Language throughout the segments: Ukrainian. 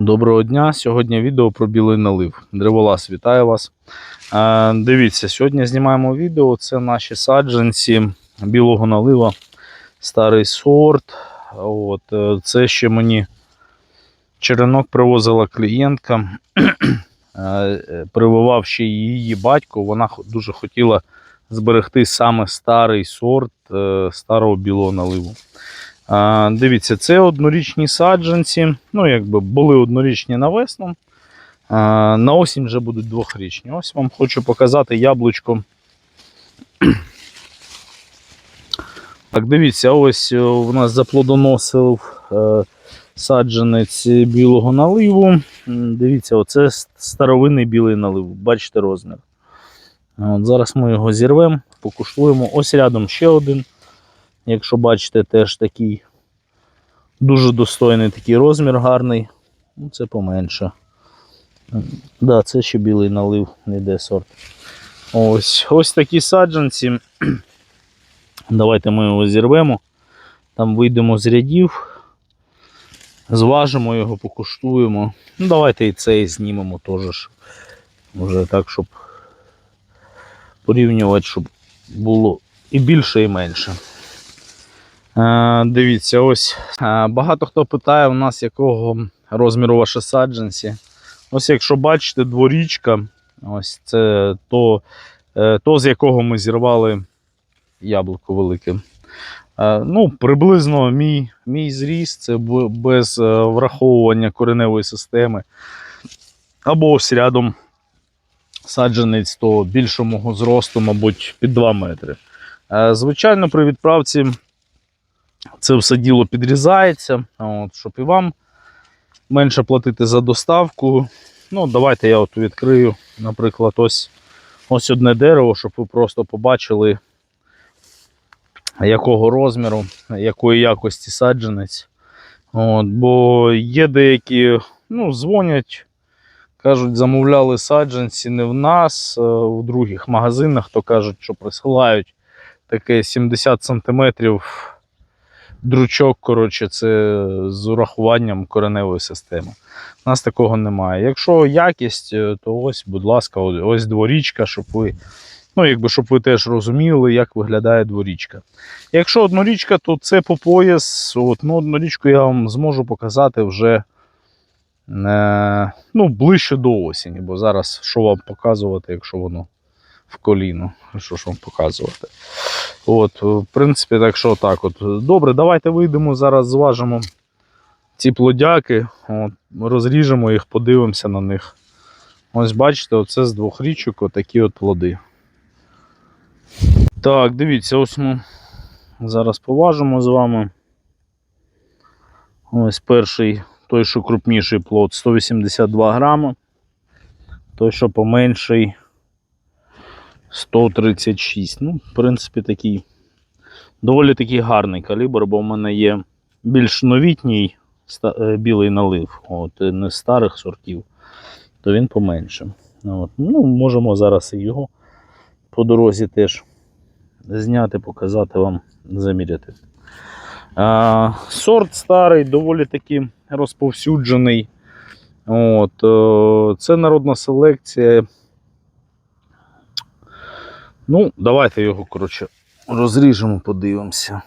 Доброго дня! Сьогодні відео про білий налив. Древолаз, вітаю вас. Е, дивіться, сьогодні знімаємо відео. Це наші саджанці білого налива, старий сорт. От, е, це ще мені черенок привозила клієнтка. Е, Прививав ще її батько. Вона дуже хотіла зберегти саме старий сорт е, старого білого наливу. Дивіться, це однорічні саджанці. Ну, якби були однорічні на весну. На осінь вже будуть двохрічні. Ось вам хочу показати яблучко. Так, дивіться, ось е, у нас заплодоносив е, саджанець білого наливу. Дивіться, оце старовинний білий налив. Бачите розмір. От, зараз ми його зірвемо, покуштуємо. Ось рядом ще один. Якщо бачите, теж такий дуже достойний такий розмір гарний. Ну, це поменше. Да, це ще білий налив, не йде сорт. Ось, ось такі саджанці. Давайте ми його зірвемо. Там вийдемо з рядів, зважимо його, покуштуємо. Ну, давайте і цей знімемо теж. Вже так, щоб порівнювати, щоб було і більше, і менше. Е, дивіться, ось е, багато хто питає у нас, якого розміру ваші саджанці. Ось, якщо бачите, дворічка, ось це то, е, то з якого ми зірвали яблуко велике. Ну, приблизно мій, мій зріст це без враховування кореневої системи. Або ось рядом саджанець, то більше мого зросту, мабуть, під 2 метри. Звичайно, при відправці це все діло підрізається, от, щоб і вам менше платити за доставку. Ну, давайте я от відкрию, наприклад, ось, ось одне дерево, щоб ви просто побачили, якого розміру, якої якості саджанець. От, бо є деякі, ну, дзвонять, кажуть, замовляли саджанці не в нас, у других магазинах, то кажуть, що присилають таке 70 сантиметрів дручок, коротше, це з урахуванням кореневої системи. У нас такого немає. Якщо якість, е, то ось, будь ласка, ось дворічка, щоб ви. Ну, якби щоб ви теж розуміли, як виглядає дворічка. Якщо однорічка, то це по пояс. От, ну, однорічку я вам зможу показати вже е, ну, ближче до осені, бо зараз що вам показувати, якщо воно в коліно. Що ж вам показувати? От, в принципі, так що так. От. Добре, давайте вийдемо зараз, зважимо ці плодяки, от, розріжемо їх, подивимося на них. Ось бачите, оце з двох річок отакі от плоди. Так, дивіться, ось ми зараз поважимо з вами. Ось перший, той, що крупніший плод 182 грами. Той, що поменший 136. Ну, в принципі, такий доволі такий гарний калібр, бо в мене є більш новітній е, білий налив, от, е, не старих сортів, то він поменше. От. Ну, можемо зараз і його по дорозі теж зняти, показати вам, заміряти. А, сорт старий, доволі таки розповсюджений. От, е, це народна селекція. Ну, давайте його, коротше, розріжемо, подивимося.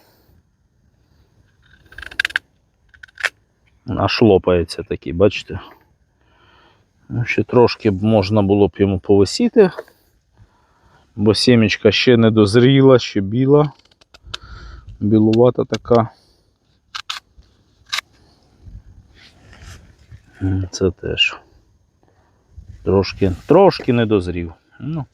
Аж лопається такий, бачите? Ну, Ще трошки б можна було б йому повисіти, бо сімечка ще не дозріла, ще біла. Білувата така. Це теж трошки, трошки не дозрів. Ну.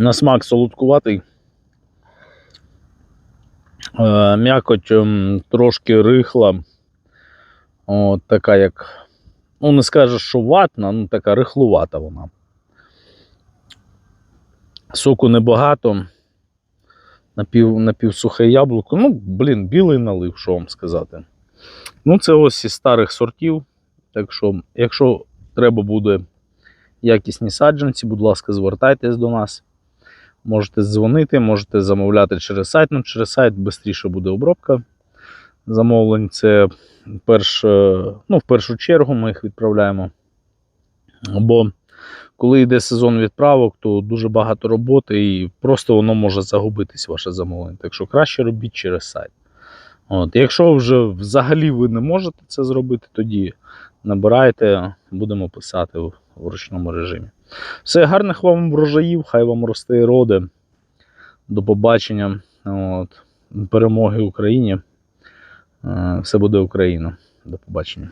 На смак солодкуватий. Е, М'якоть ем, трошки рихла. От така як. Ну, не скажеш, що ватна, ну така рихлувата вона. Соку небагато. Напів, напівсухе яблуко. Ну, блін, білий налив, що вам сказати. Ну, це ось із старих сортів. Так що, якщо треба буде якісні саджанці, будь ласка, звертайтесь до нас. Можете дзвонити, можете замовляти через сайт. Ну, через сайт швидше буде обробка замовлень. Це перш, ну, в першу чергу ми їх відправляємо. Бо коли йде сезон відправок, то дуже багато роботи і просто воно може загубитись, ваше замовлення. Так що краще робіть через сайт. От. Якщо вже взагалі ви не можете це зробити, тоді набирайте, будемо писати в, в ручному режимі. Все, гарних вам врожаїв, хай вам росте і роди. До побачення. От. Перемоги Україні. Е, Все буде Україна. До побачення.